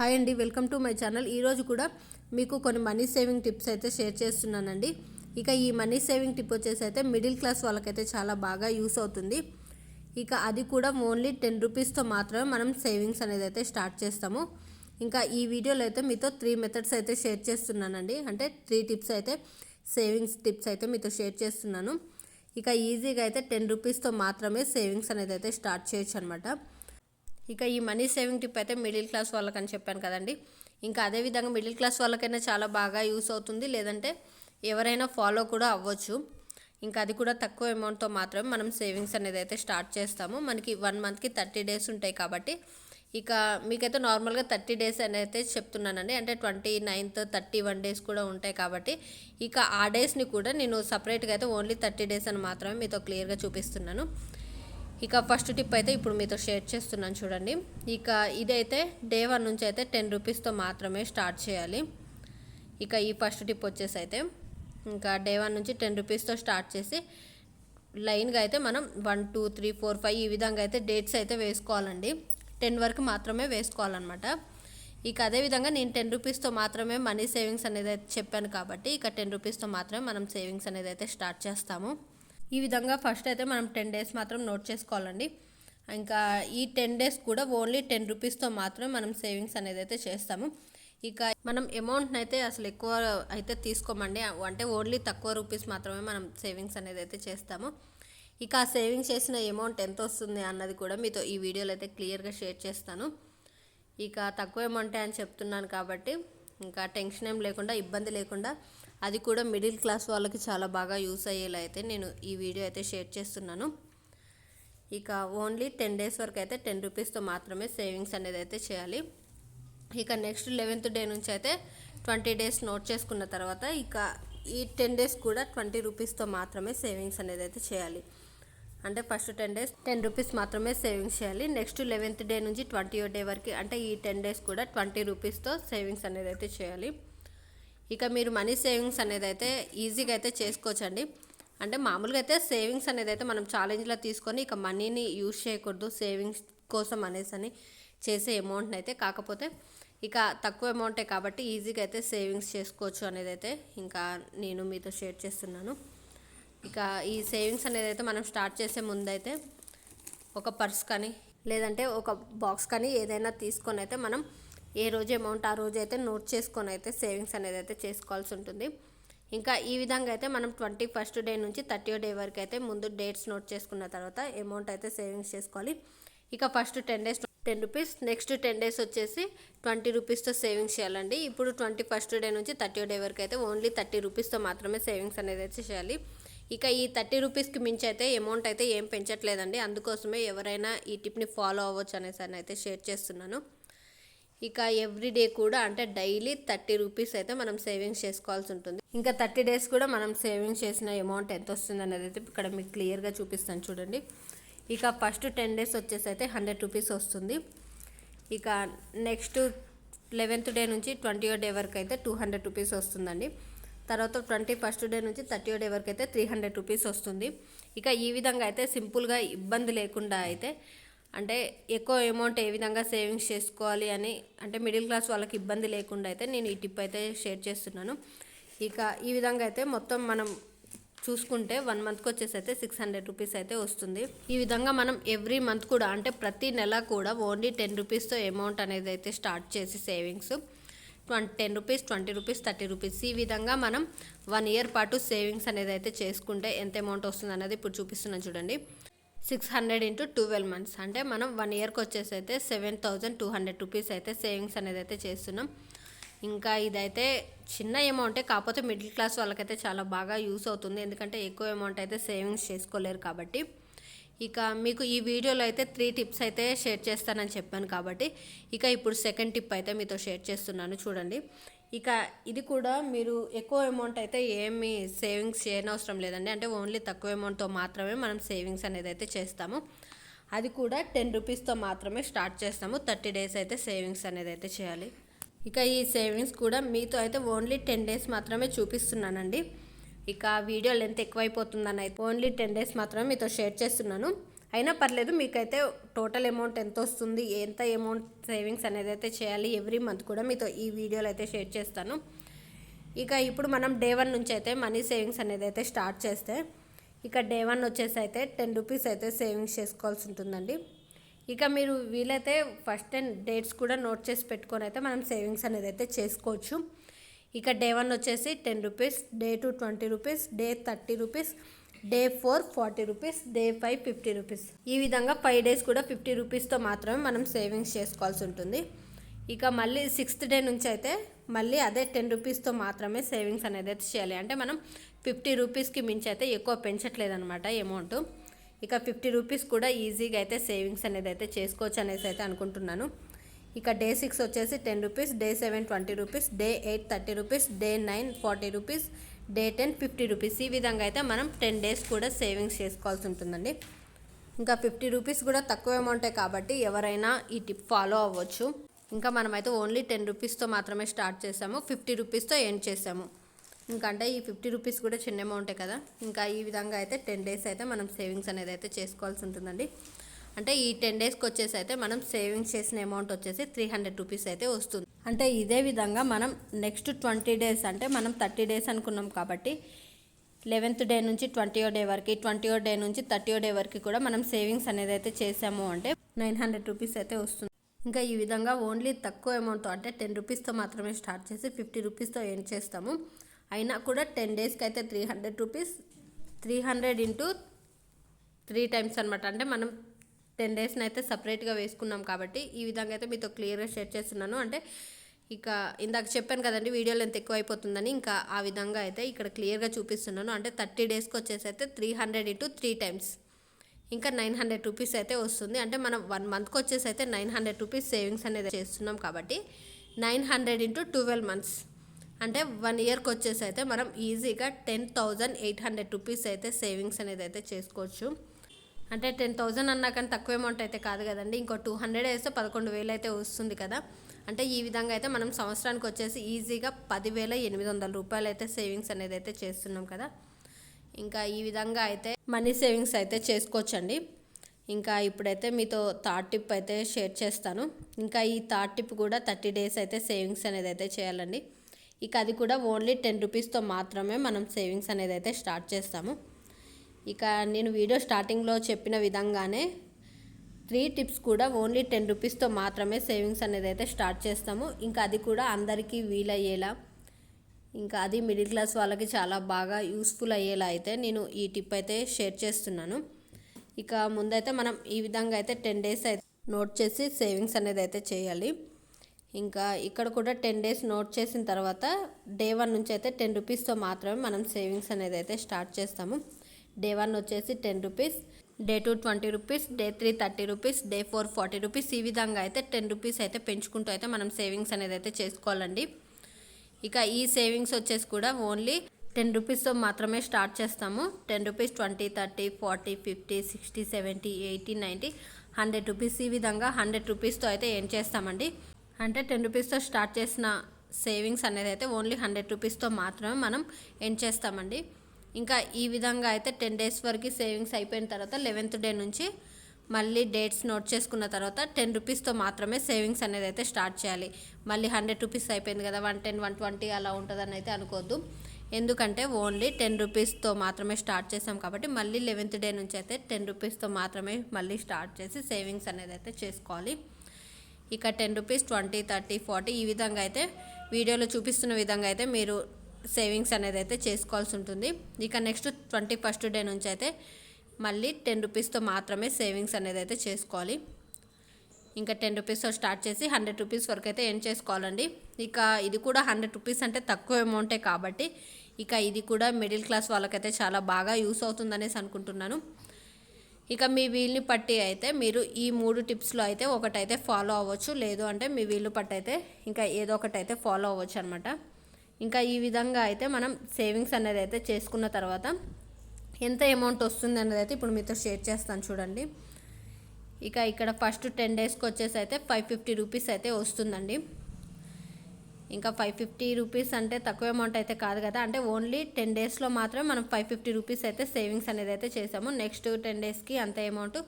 Hi అండి welcome to my channel. ఈరోజు కూడా మీకు కొన్ని మనీ సేవింగ్ టిప్స్ అయితే షేర్ చేస్తున్నానండి. ఇక ఈ మనీ సేవింగ్ టిప్ వచ్చేసి అయితే మిడిల్ క్లాస్ వాళ్ళకైతే చాలా బాగా యూస్ అవుతుంది. ఇక అది కూడా ఓన్లీ టెన్ రూపీస్తో మాత్రమే మనం సేవింగ్స్ అనేది అయితే స్టార్ట్ చేస్తాము. ఇంకా ఈ వీడియోలో అయితే మీతో త్రీ మెథడ్స్ అయితే షేర్ చేస్తున్నానండి. అంటే త్రీ టిప్స్ అయితే సేవింగ్స్ టిప్స్ అయితే మీతో షేర్ చేస్తున్నాను. ఇక ఈజీగా అయితే టెన్ రూపీస్తో మాత్రమే సేవింగ్స్ అనేది అయితే స్టార్ట్ చేయొచ్చు అనమాట ఇక ఈ మనీ సేవింగ్ టిప్ అయితే మిడిల్ క్లాస్ వాళ్ళకని చెప్పాను కదండి. ఇంకా అదేవిధంగా మిడిల్ క్లాస్ వాళ్ళకైనా చాలా బాగా యూస్ అవుతుంది. లేదంటే ఎవరైనా ఫాలో కూడా అవ్వచ్చు. ఇంకా అది కూడా తక్కువ అమౌంట్తో మాత్రమే మనం సేవింగ్స్ అనేది అయితే స్టార్ట్ చేస్తాము. మనకి వన్ మంత్కి థర్టీ డేస్ ఉంటాయి కాబట్టి. ఇక మీకైతే నార్మల్గా థర్టీ డేస్ అని అయితే చెప్తున్నానండి. అంటే twenty ninth thirty one days కూడా ఉంటాయి కాబట్టి. ఇక ఆ డేస్ని కూడా నేను సపరేట్గా అయితే ఓన్లీ థర్టీ డేస్ అని మాత్రమే మీతో క్లియర్గా చూపిస్తున్నాను. ఇక ఫస్ట్ టిప్ అయితే ఇప్పుడు మీతో షేర్ చేస్తున్నాను చూడండి. ఇక ఇదైతే డే వన్ నుంచి అయితే టెన్ రూపీస్తో మాత్రమే స్టార్ట్ చేయాలి. ఇక ఈ ఫస్ట్ టిప్ వచ్చేసి అయితే ఇంకా డే వన్ నుంచి టెన్ రూపీస్తో స్టార్ట్ చేసి లైన్గా అయితే మనం one two three four five ఈ విధంగా అయితే డేట్స్ అయితే వేసుకోవాలండి. టెన్ వరకు మాత్రమే వేసుకోవాలన్నమాట. ఇక అదేవిధంగా నేను టెన్ రూపీస్తో మాత్రమే మనీ సేవింగ్స్ అనేది అయితే చెప్పాను కాబట్టి ఇక టెన్ రూపీస్తో మాత్రమే మనం సేవింగ్స్ అనేది అయితే స్టార్ట్ చేస్తాము. ఈ విధంగా ఫస్ట్ అయితే మనం టెన్ డేస్ మాత్రం నోట్ చేసుకోవాలండి. ఇంకా ఈ టెన్ డేస్ కూడా ఓన్లీ టెన్ రూపీస్తో మాత్రమే మనం సేవింగ్స్ అనేది అయితే చేస్తాము. ఇక మనం అమౌంట్ని అయితే అసలు ఎక్కువ అయితే తీసుకోమండి. అంటే ఓన్లీ తక్కువ రూపీస్ మాత్రమే మనం సేవింగ్స్ అనేది అయితే చేస్తాము. ఇక ఆ సేవింగ్స్ చేసిన అమౌంట్ ఎంత వస్తుంది అన్నది కూడా మీతో ఈ వీడియోలో అయితే క్లియర్గా షేర్ చేస్తాను. ఇక తక్కువ అమౌంటే అని చెప్తున్నాను కాబట్టి ఇంకా టెన్షన్ ఏం లేకుండా ఇబ్బంది లేకుండా అది కూడా మిడిల్ క్లాస్ వాళ్ళకి చాలా బాగా యూస్ అయ్యేలా అయితే నేను ఈ వీడియో అయితే షేర్ చేస్తున్నాను. ఇక ఓన్లీ టెన్ డేస్ వరకు అయితే టెన్ రూపీస్తో మాత్రమే సేవింగ్స్ అనేది అయితే చేయాలి. ఇక నెక్స్ట్ లెవెన్త్ డే నుంచి అయితే ట్వంటీ డేస్ నోట్ చేసుకున్న తర్వాత ఇక ఈ టెన్ డేస్ కూడా ట్వంటీ రూపీస్తో మాత్రమే సేవింగ్స్ అనేది అయితే చేయాలి. అంటే first ten days ten rupees మాత్రమే సేవింగ్స్ చేయాలి. నెక్స్ట్ లెవెన్త్ డే నుంచి ట్వంటీ డే వరకు అంటే ఈ టెన్ డేస్ కూడా ట్వంటీ రూపీస్తో సేవింగ్స్ అనేది అయితే చేయాలి. ఇక మీరు మనీ సేవింగ్స్ అనేది అయితే ఈజీగా అయితే చేసుకోవచ్చండి. అంటే మామూలుగా అయితే సేవింగ్స్ అనేది అయితే మనం ఛాలెంజ్లో తీసుకొని ఇక మనీని యూజ్ చేయకూడదు. సేవింగ్స్ కోసం అనేసి అని చేసే అమౌంట్ని అయితే కాకపోతే ఇక తక్కువ అమౌంటే కాబట్టి ఈజీగా అయితే సేవింగ్స్ చేసుకోవచ్చు అనేది అయితే ఇంకా నేను మీతో షేర్ చేస్తున్నాను. ఇక ఈ సేవింగ్స్ అనేది అయితే మనం స్టార్ట్ చేసే ముందైతే ఒక పర్స్ కానీ లేదంటే ఒక బాక్స్ కానీ ఏదైనా తీసుకొని అయితే మనం ఏ రోజు అమౌంట్ ఆ రోజు అయితే నోట్ చేసుకొని అయితే సేవింగ్స్ అనేది అయితే చేసుకోవాల్సి ఉంటుంది. ఇంకా ఈ విధంగా అయితే మనం ట్వంటీ ఫస్ట్ డే నుంచి థర్టీ డే వరకు అయితే ముందు డేట్స్ నోట్ చేసుకున్న తర్వాత అమౌంట్ అయితే సేవింగ్స్ చేసుకోవాలి. ఇక first ten days ten rupees next ten days వచ్చేసి ట్వంటీ రూపీస్తో సేవింగ్స్ చేయాలండి. ఇప్పుడు ట్వంటీ ఫస్ట్ డే నుంచి థర్టీ డే వరకు అయితే ఓన్లీ థర్టీ రూపీస్తో మాత్రమే సేవింగ్స్ అనేది అయితే చేయాలి. ఇక ఈ థర్టీ రూపీస్కి మించి అయితే అమౌంట్ అయితే ఏం పెంచట్లేదండి. అందుకోసమే ఎవరైనా ఈ టిప్ని ఫాలో అవ్వచ్చు అనేసి అయితే షేర్ చేస్తున్నాను. ఇక ఎవ్రీ డే కూడా అంటే డైలీ థర్టీ రూపీస్ అయితే మనం సేవింగ్స్ చేసుకోవాల్సి ఉంటుంది. ఇంకా థర్టీ డేస్ కూడా మనం సేవింగ్స్ చేసిన అమౌంట్ ఎంత వస్తుంది అనేది అయితే ఇక్కడ మీకు క్లియర్గా చూపిస్తాను చూడండి. ఇక ఫస్ట్ టెన్ డేస్ వచ్చేసి అయితే హండ్రెడ్ రూపీస్ వస్తుంది. ఇక నెక్స్ట్ లెవెన్త్ డే నుంచి ట్వంటీ డే వరకు అయితే టూ హండ్రెడ్ రూపీస్ వస్తుందండి. తర్వాత ట్వంటీ ఫస్ట్ డే నుంచి థర్టీ డే వరకు అయితే త్రీ హండ్రెడ్ రూపీస్ వస్తుంది. ఇక ఈ విధంగా అయితే సింపుల్గా ఇబ్బంది లేకుండా అయితే అంటే ఎక్కువ అమౌంట్ ఏ విధంగా సేవింగ్స్ చేసుకోవాలి అని అంటే మిడిల్ క్లాస్ వాళ్ళకి ఇబ్బంది లేకుండా అయితే నేను ఈ టిప్ అయితే షేర్ చేస్తున్నాను. ఇక ఈ విధంగా అయితే మొత్తం మనం చూసుకుంటే వన్ మంత్కి వచ్చేసి అయితే సిక్స్ హండ్రెడ్ రూపీస్ అయితే వస్తుంది. ఈ విధంగా మనం ఎవ్రీ మంత్ కూడా అంటే ప్రతి నెల కూడా ఓన్లీ టెన్ రూపీస్తో అమౌంట్ అనేది అయితే స్టార్ట్ చేసి savings twenty ten rupees twenty rupees thirty rupees ఈ విధంగా మనం వన్ ఇయర్ పాటు సేవింగ్స్ అనేది అయితే చేసుకుంటే ఎంత అమౌంట్ వస్తుంది అనేది ఇప్పుడు చూపిస్తున్నాను చూడండి. Six hundred into twelve months. అంటే మనం వన్ ఇయర్కి వచ్చేసి అయితే seven thousand two hundred rupees అయితే సేవింగ్స్ అనేది అయితే చేస్తున్నాం. ఇంకా ఇదైతే చిన్న అమౌంటే కాకపోతే మిడిల్ క్లాస్ వాళ్ళకైతే చాలా బాగా యూస్ అవుతుంది. ఎందుకంటే ఎక్కువ అమౌంట్ అయితే సేవింగ్స్ చేసుకోలేరు కాబట్టి. ఇక మీకు ఈ వీడియోలో అయితే త్రీ టిప్స్ అయితే షేర్ చేస్తానని చెప్పాను కాబట్టి. ఇక ఇప్పుడు సెకండ్ టిప్ అయితే మీతో షేర్ చేస్తున్నాను. చూడండి. ఇక ఇది కూడా మీరు ఎక్కువ అమౌంట్ అయితే ఏమి సేవింగ్స్ చేయనవసరం లేదండి. అంటే ఓన్లీ తక్కువ అమౌంట్తో మాత్రమే మనం సేవింగ్స్ అనేది అయితే చేస్తాము. అది కూడా టెన్ రూపీస్తో మాత్రమే స్టార్ట్ చేస్తాము. థర్టీ డేస్ అయితే సేవింగ్స్ అనేది అయితే చేయాలి. ఇక ఈ సేవింగ్స్ కూడా మీతో అయితే ఓన్లీ టెన్ డేస్ మాత్రమే చూపిస్తున్నానండి. ఇక వీడియో లెంత్ ఎక్కువైపోతుందని అయితే ఓన్లీ టెన్ డేస్ మాత్రమే మీతో షేర్ చేస్తున్నాను. అయినా పర్లేదు మీకైతే టోటల్ అమౌంట్ ఎంత వస్తుంది ఎంత అమౌంట్ సేవింగ్స్ అనేది అయితే చేయాలి ఎవ్రీ మంత్ కూడా మీతో ఈ వీడియోలో అయితే షేర్ చేస్తాను. ఇక ఇప్పుడు మనం డే వన్ నుంచి అయితే మనీ సేవింగ్స్ అనేది అయితే స్టార్ట్ చేస్తే ఇక డే వన్ వచ్చేసి అయితే టెన్ రూపీస్ అయితే సేవింగ్స్ చేసుకోవాల్సి ఉంటుందండి. ఇక మీరు వీలైతే ఫస్ట్ టెన్ డేట్స్ కూడా నోట్ చేసి పెట్టుకొని అయితే మనం సేవింగ్స్ అనేది అయితే చేసుకోవచ్చు. ఇక డే వన్ వచ్చేసి ten rupees day two twenty rupees day thirty rupees day four forty rupees day five fifty rupees. ఈ విధంగా ఫైవ్ డేస్ కూడా ఫిఫ్టీ రూపీస్తో మాత్రమే మనం సేవింగ్స్ చేసుకోవాల్సి ఉంటుంది. ఇక మళ్ళీ సిక్స్త్ డే నుంచి అయితే మళ్ళీ అదే టెన్ రూపీస్తో మాత్రమే సేవింగ్స్ అనేది అయితే చేయాలి. అంటే మనం ఫిఫ్టీ రూపీస్కి మించి అయితే ఎక్కువ పెంచట్లేదనమాట అమౌంట్. ఇక ఫిఫ్టీ రూపీస్ కూడా ఈజీగా అయితే సేవింగ్స్ అనేది అయితే చేసుకోవచ్చు అనేసి అయితే అనుకుంటున్నాను. ఇక డే సిక్స్ వచ్చేసి ten rupees day seven twenty rupees day eight thirty rupees day nine forty rupees day ten fifty rupees. ఈ విధంగా అయితే మనం టెన్ డేస్ కూడా సేవింగ్స్ చేసుకోవాల్సి ఉంటుందండి. ఇంకా ఫిఫ్టీ రూపీస్ కూడా తక్కువ అమౌంటే కాబట్టి ఎవరైనా ఈ టిప్ ఫాలో అవ్వచ్చు. ఇంకా మనమైతే ఓన్లీ టెన్ రూపీస్తో మాత్రమే స్టార్ట్ చేసాము. ఫిఫ్టీ రూపీస్తో ఎండ్ చేసాము. ఇంకంటే అంటే ఈ ఫిఫ్టీ రూపీస్ కూడా చిన్న అమౌంటే కదా. ఇంకా ఈ విధంగా అయితే టెన్ డేస్ అయితే మనం సేవింగ్స్ అనేది అయితే చేసుకోవాల్సి ఉంటుందండి. అంటే ఈ టెన్ డేస్కి వచ్చేసి అయితే మనం సేవింగ్స్ చేసిన అమౌంట్ వచ్చేసి త్రీ హండ్రెడ్ రూపీస్ అయితే వస్తుంది. అంటే ఇదే విధంగా మనం నెక్స్ట్ ట్వంటీ డేస్ అంటే మనం థర్టీ డేస్ అనుకున్నాం కాబట్టి లెవెన్త్ డే నుంచి ట్వంటీ డే వరకు ట్వంటీ డే నుంచి థర్టీ డే వరకు కూడా మనం సేవింగ్స్ అనేది అయితే చేసాము అంటే నైన్ హండ్రెడ్ రూపీస్ అయితే వస్తుంది. ఇంకా ఈ విధంగా ఓన్లీ తక్కువ అమౌంట్తో అంటే టెన్ రూపీస్తో మాత్రమే స్టార్ట్ చేసి ఫిఫ్టీ రూపీస్తో ఏం చేస్తాము. అయినా కూడా టెన్ డేస్కి అయితే three hundred rupees three hundred into three times అనమాట అంటే మనం టెన్ డేస్ని అయితే సపరేట్గా వేసుకున్నాం కాబట్టి ఈ విధంగా అయితే మీతో క్లియర్గా షేర్ చేస్తున్నాను. అంటే ఇక ఇందాక చెప్పాను కదండి వీడియోలు ఎంత ఎక్కువ అయిపోతుందని ఇంకా ఆ విధంగా అయితే ఇక్కడ క్లియర్గా చూపిస్తున్నాను. అంటే థర్టీ డేస్కి వచ్చేసి అయితే three hundred into three times. ఇంకా నైన్ హండ్రెడ్ రూపీస్ అయితే వస్తుంది. అంటే మనం వన్ మంత్కి వచ్చేసి అయితే నైన్ హండ్రెడ్ రూపీస్ సేవింగ్స్ అనేది చేస్తున్నాం కాబట్టి nine hundred into twelve months. అంటే వన్ ఇయర్కి వచ్చేసి అయితే మనం ఈజీగా ten thousand eight hundred rupees అయితే సేవింగ్స్ అనేది అయితే చేసుకోవచ్చు. అంటే టెన్ థౌజండ్ అన్నా కానీ తక్కువ అమౌంట్ అయితే కాదు కదండి. ఇంకో టూ హండ్రెడ్ వేస్తే పదకొండు వేలు అయితే వస్తుంది కదా. అంటే ఈ విధంగా అయితే మనం సంవత్సరానికి వచ్చేసి ఈజీగా పదివేల ఎనిమిది వందల రూపాయలు అయితే సేవింగ్స్ అనేది అయితే చేస్తున్నాం కదా. ఇంకా ఈ విధంగా అయితే మనీ సేవింగ్స్ అయితే చేసుకోవచ్చండి. ఇంకా ఇప్పుడైతే మీతో థర్డ్ టిప్ అయితే షేర్ చేస్తాను. ఇంకా ఈ థర్డ్ టిప్ కూడా థర్టీ డేస్ అయితే సేవింగ్స్ అనేది అయితే చేయాలండి. ఇక అది కూడా ఓన్లీ టెన్ రూపీస్తో మాత్రమే మనం సేవింగ్స్ అనేది అయితే స్టార్ట్ చేస్తాము. ఇక నేను వీడియో స్టార్టింగ్లో చెప్పిన విధంగానే త్రీ టిప్స్ కూడా ఓన్లీ టెన్ రూపీస్తో మాత్రమే సేవింగ్స్ అనేది అయితే స్టార్ట్ చేస్తాము. ఇంకా అది కూడా అందరికీ వీలయ్యేలా. ఇంకా అది మిడిల్ క్లాస్ వాళ్ళకి చాలా బాగా యూస్ఫుల్ అయ్యేలా అయితే నేను ఈ టిప్ అయితే షేర్ చేస్తున్నాను. ఇక ముందైతే మనం ఈ విధంగా అయితే టెన్ డేస్ అయితే నోట్ చేసి సేవింగ్స్ అనేది అయితే చేయాలి. ఇంకా ఇక్కడ కూడా టెన్ డేస్ నోట్ చేసిన తర్వాత డే వన్ నుంచి అయితే టెన్ రూపీస్తో మాత్రమే మనం సేవింగ్స్ అనేది అయితే స్టార్ట్ చేస్తాము. డే వన్ వచ్చేసి ten rupees day two twenty rupees day three thirty rupees day four forty rupees ఈ విధంగా అయితే టెన్ రూపీస్ అయితే పెంచుకుంటూ అయితే మనం సేవింగ్స్ అనేది అయితే చేసుకోవాలండి. ఇక ఈ సేవింగ్స్ వచ్చేసి కూడా ఓన్లీ టెన్ రూపీస్తో మాత్రమే స్టార్ట్ చేస్తాము. Ten rupees twenty thirty forty fifty sixty seventy eighty ninety hundred rupees ఈ విధంగా హండ్రెడ్ రూపీస్తో అయితే ఏం చేస్తామండి? అంటే టెన్ రూపీస్తో స్టార్ట్ చేసిన సేవింగ్స్ అనేది అయితే ఓన్లీ హండ్రెడ్ రూపీస్తో మాత్రమే మనం ఎండ్ చేస్తామండి? ఇంకా ఈ విధంగా అయితే టెన్ డేస్ వరకు సేవింగ్స్ అయిపోయిన తర్వాత లెవెన్త్ డే నుంచి మళ్ళీ డేట్స్ నోట్ చేసుకున్న తర్వాత టెన్ రూపీస్తో మాత్రమే సేవింగ్స్ అనేది అయితే స్టార్ట్ చేయాలి. మళ్ళీ హండ్రెడ్ రూపీస్ అయిపోయింది కదా వన్ టెన్ వన్ ట్వంటీ అలా ఉంటుందని అయితే అనుకోవద్దు ఎందుకంటే ఓన్లీ టెన్ రూపీస్తో మాత్రమే స్టార్ట్ చేసాం కాబట్టి మళ్ళీ లెవెన్త్ డే నుంచి అయితే టెన్ రూపీస్తో మాత్రమే మళ్ళీ స్టార్ట్ చేసి సేవింగ్స్ అనేది అయితే చేసుకోవాలి. ఇక ten rupees twenty thirty forty ఈ విధంగా అయితే వీడియోలో చూపిస్తున్న విధంగా అయితే మీరు సేవింగ్స్ అనేది అయితే చేసుకోవాల్సి ఉంటుంది. ఇక నెక్స్ట్ ట్వంటీ ఫస్ట్ డే నుంచి అయితే మళ్ళీ టెన్ రూపీస్తో మాత్రమే సేవింగ్స్ అనేది అయితే చేసుకోవాలి. ఇంకా టెన్ రూపీస్తో స్టార్ట్ చేసి హండ్రెడ్ రూపీస్ వరకు అయితే ఏం చేసుకోవాలండి. ఇక ఇది కూడా హండ్రెడ్ రూపీస్ అంటే తక్కువ అమౌంటే కాబట్టి ఇక ఇది కూడా మిడిల్ క్లాస్ వాళ్ళకైతే చాలా బాగా యూస్ అవుతుందనేసి అనుకుంటున్నాను. ఇక మీ వీల్ని పట్టి అయితే మీరు ఈ మూడు టిప్స్లో అయితే ఒకటైతే ఫాలో అవ్వచ్చు. లేదు అంటే మీ వీలు పట్టి అయితే ఇంకా ఏదో ఒకటి అయితే ఫాలో అవ్వచ్చు అనమాట ఇంకా ఈ విధంగా అయితే మనం సేవింగ్స్ అనేది అయితే చేసుకున్న తర్వాత ఎంత అమౌంట్ వస్తుంది అనేది అయితే ఇప్పుడు మీతో షేర్ చేస్తాను చూడండి. ఇక ఇక్కడ ఫస్ట్ టెన్ డేస్కి వచ్చేసి అయితే ఫైవ్ ఫిఫ్టీ రూపీస్ అయితే వస్తుందండి. ఇంకా ఫైవ్ ఫిఫ్టీ రూపీస్ అంటే తక్కువ అమౌంట్ అయితే కాదు కదా అంటే ఓన్లీ టెన్ డేస్లో మాత్రం మనం ఫైవ్ ఫిఫ్టీ రూపీస్ అయితే సేవింగ్స్ అనేది అయితే చేసాము. నెక్స్ట్ టెన్ డేస్కి అంత amount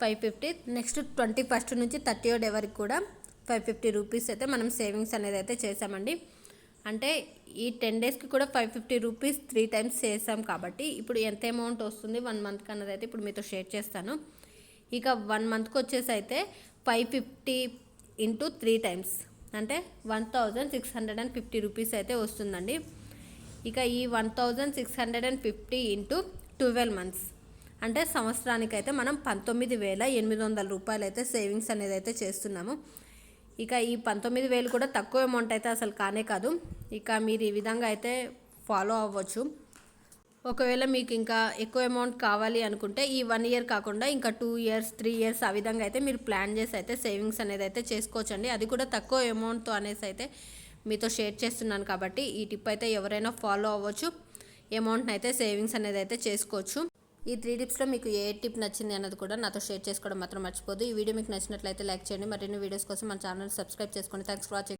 five fifty next twenty first నుంచి థర్టీ డే వరకు కూడా ఫైవ్ ఫిఫ్టీ రూపీస్ అయితే మనం సేవింగ్స్ అనేది అయితే చేసామండి. అంటే ఈ టెన్ డేస్కి కూడా five fifty rupees three times చేసాం కాబట్టి ఇప్పుడు ఎంత అమౌంట్ వస్తుంది వన్ మంత్కి అన్నది అయితే ఇప్పుడు మీతో షేర్ చేస్తాను. ఇక వన్ మంత్కి వచ్చేసి అయితే five fifty into three times అంటే one thousand six hundred and fifty rupees అయితే వస్తుందండి. ఇక ఈ one thousand six hundred and fifty into twelve months అంటే సంవత్సరానికి అయితే మనం పంతొమ్మిది వేల ఎనిమిది వందల రూపాయలు అయితే సేవింగ్స్ అనేది అయితే చేస్తున్నాము. ఇక ఈ పంతొమ్మిది వేలు కూడా తక్కువ అమౌంట్ అయితే అసలు కానే కాదు. ఇక మీరు ఈ విధంగా అయితే ఫాలో అవ్వచ్చు. ఒకవేళ మీకు ఇంకా ఎక్కువ అమౌంట్ కావాలి అనుకుంటే ఈ వన్ ఇయర్ కాకుండా ఇంకా టూ ఇయర్స్ త్రీ ఇయర్స్ ఆ విధంగా అయితే మీరు ప్లాన్ చేసి అయితే సేవింగ్స్ అనేది అయితే చేసుకోవచ్చండి. అది కూడా తక్కువ అమౌంట్తో అనేసి అయితే మీతో షేర్ చేస్తున్నాను కాబట్టి ఈ టిప్ అయితే ఎవరైనా ఫాలో అవ్వచ్చు. అమౌంట్ని అయితే సేవింగ్స్ అనేది అయితే చేసుకోవచ్చు. ఈ త్రీ టిప్స్లో మీకు ఏ టిప్ నచ్చింది అన్నది కూడా నాతో షేర్ చేసుకోవడం మాత్రం మర్చిపోదు ఈ వీడియో మీకు నచ్చినట్లయితే లైక్ చేయండి. మరిన్ని వీడియోస్ కోసం మన ఛానల్ సబ్స్క్రైబ్ చేసుకోండి థ్యాంక్స్ ఫర్ వాచింగ్